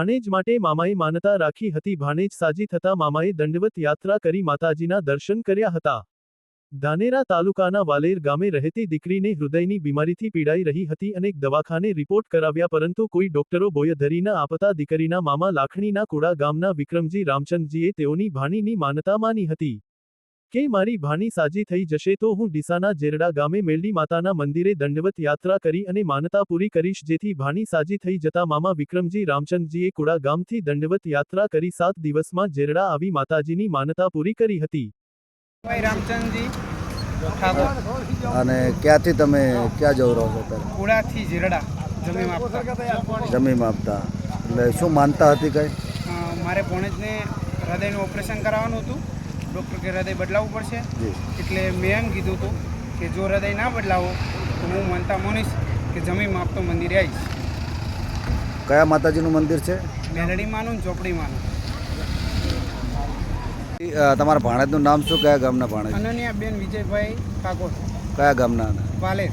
ભાણેજ માટે મામાએ માનતા રાખી હતી. ભાણેજ સાજી થતા મામાએ દંડવત યાત્રા કરી માતાજીના દર્શન કર્યા હતા. ધાનેરા તાલુકાના વાલેર ગામે રહેતી દીકરીને હૃદયની બીમારીથી પીડાઈ રહી હતી અનેક દવાખાને રિપોર્ટ કરાવ્યા, પરંતુ કોઈ ડોક્ટરો બોયધરીના આપતા દીકરીના મામા લાખણીના કુડા ગામના વિક્રમજી રામચંદજીએ તેઓની ભાણીની માનતા માની હતી. કે મારી ભાણી સાજી થઈ જશે તો હું ડીસાના જેરડા ગામે મેલડી માતાના મંદિરે દંડવત યાત્રા કરી અને માનતા પૂરી કરીશ જેથી ભાણી સાજી થઈ જતા મામા વિક્રમજી રામચંદજીએ કુડા ગામથી દંડવત યાત્રા કરી સાત દિવસમાં જેરડા આવી માતાજીની માનતા પૂરી કરી હતી. અને ક્યાંથી તમે ક્યાં જવ રહો છો કુડાથી જેરડા જમીન આપતા. એટલે શું માનતા હતી કઈ? મારે પોણેજને હૃદયનું ઓપરેશન કરાવવાનું હતું. ડૉક્ટર કે હૃદય બદલાવવું પડશે. એટલે મેં એમ કીધું હતું કે જો હૃદય ના બદલાવો તો હું માનતા માનીશ કે જમીન માપતો મંદિરે આવીશ. કયા માતાજીનું મંદિર છે? મેલડી માનું ચોપડીમાંનું. માનું તમારા ભાણેજનું નામ શું? કયા ગામના ભાણેજ? અનન્યા બેન વિજયભાઈ ઠાકોર. કયા ગામના? વાલેર.